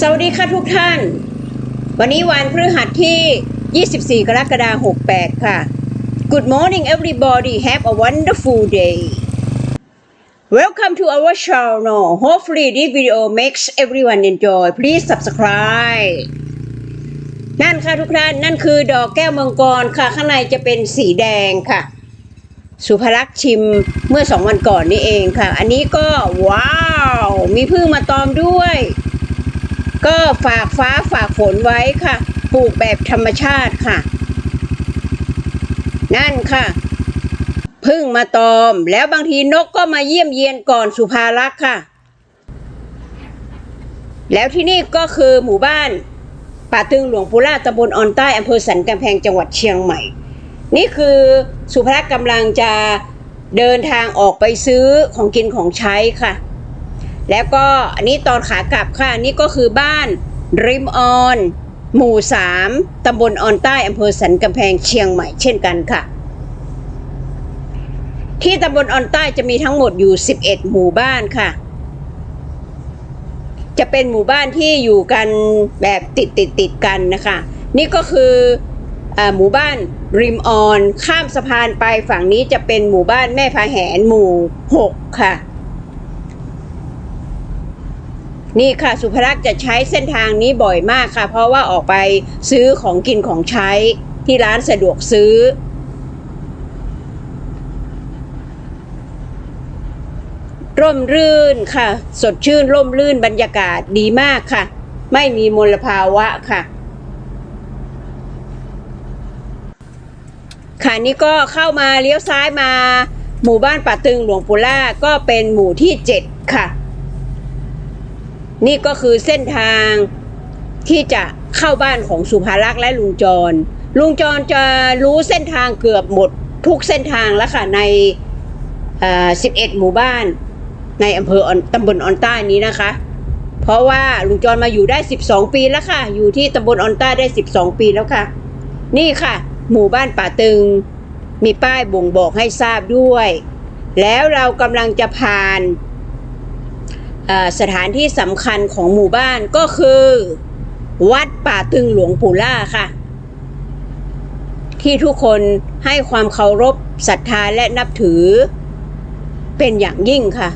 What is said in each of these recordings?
สวัสดีค่ะทุกท่าน วันนี้วันพฤหัสที่ 24 กรกฎาคม 68 ค่ะ Good morning everybody have a wonderful day Welcome to our channel Hopefully this video makes everyone enjoy Please subscribe นั่นค่ะทุกท่าน นั่นคือดอกแก้วมังกรค่ะ ข้างในจะเป็นสีแดงค่ะ สุภลักษ์ชิมเมื่อสองวันก่อนนี่เองค่ะ อันนี้ก็ว้าว มีพึ่งมาตอมด้วย ก็ฝากฟ้าฝากฝนไว้ค่ะ ปลูกแบบธรรมชาติค่ะ นั่นค่ะพึ่งมาตอม แล้วบางทีนกก็มาเยี่ยมเยียนก่อนสุภารักษ์ค่ะ แล้วที่นี่ก็คือหมู่บ้านป่าตึงหลวงปู่ล่าตำบลออนใต้อำเภอสันกำแพงจังหวัดเชียงใหม่ นี่คือสุภลักษ์กำลังจะเดินทางออกไปซื้อของกินของใช้ค่ะ แล้วก็อันนี้ตอนขากลับค่ะนี่ก็คือบ้านริมออน หมู่สามตำบลออนใต้อำเภอสันกำแพงเชียงใหม่เช่นกันค่ะ ที่ตำบลออนใต้จะมีทั้งหมดอยู่ 11 หมู่บ้านค่ะ จะเป็นหมู่บ้านที่อยู่กันแบบติดติดติดกันนะคะ นี่ก็คืออหมู่บ้านริมออน ข้ามสะพานไปฝั่งนี้จะเป็นหมู่บ้านแม่พาแหนหมู่ 6 ค่ะ นี่ค่ะสุภลักษณ์จะใช้เส้นทางนี้บ่อยมากค่ะ เพราะว่าออกไปซื้อของกินของใช้ที่ร้านสะดวกซื้อ ร่มรื่นค่ะ สดชื่นร่มรื่นบรรยากาศดีมากค่ะ ไม่มีมลภาวะค่ะ ค่ะนี่ก็เข้ามาเลี้ยวซ้ายมา หมู่บ้านป่าตึงหลวงปูล่าก็เป็นหมู่ที่ 7 ค่ะ นี่ก็คือเส้นทางที่จะเข้าบ้านของสุภารักษ์และลุงจร ลุงจรจะรู้เส้นทางเกือบหมดทุกเส้นทางแล้วค่ะใน 11 หมู่บ้าน ในอำเภอตำบลออนใต้นี้นะคะ เพราะว่าลุงจรมาอยู่ได้ 12 ปีแล้วค่ะ อยู่ที่ตำบลออนใต้ได้ 12 ปีแล้วค่ะ นี่ค่ะ หมู่บ้านป่าตึง มีป้ายบ่งบอกให้ทราบด้วย แล้วเรากำลังจะผ่าน สถานที่สำคัญของหมู่บ้านก็คือ วัดป่าตึงหลวงปู่ล่าค่ะ ที่ทุกคนให้ความเคารพศรัทธาและนับถือ เป็นอย่างยิ่งค่ะ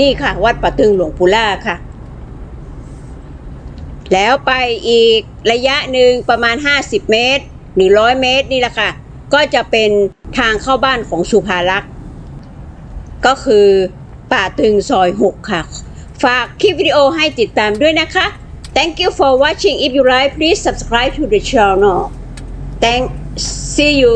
นี่ค่ะ วัดป่าตึงหลวงปู่ล่าค่ะ แล้วไปอีกระยะหนึ่งประมาณ 50 เมตร หรือร้อยเมตรนี่แหละค่ะ ก็จะเป็นทางเข้าบ้านของสุภารักษ์ก็คือป่าตึงซอย6ค่ะ ฝากคลิปวิดีโอให้ติดตามด้วยนะคะ Thank you for watching if you like please subscribe to the channel Thank see you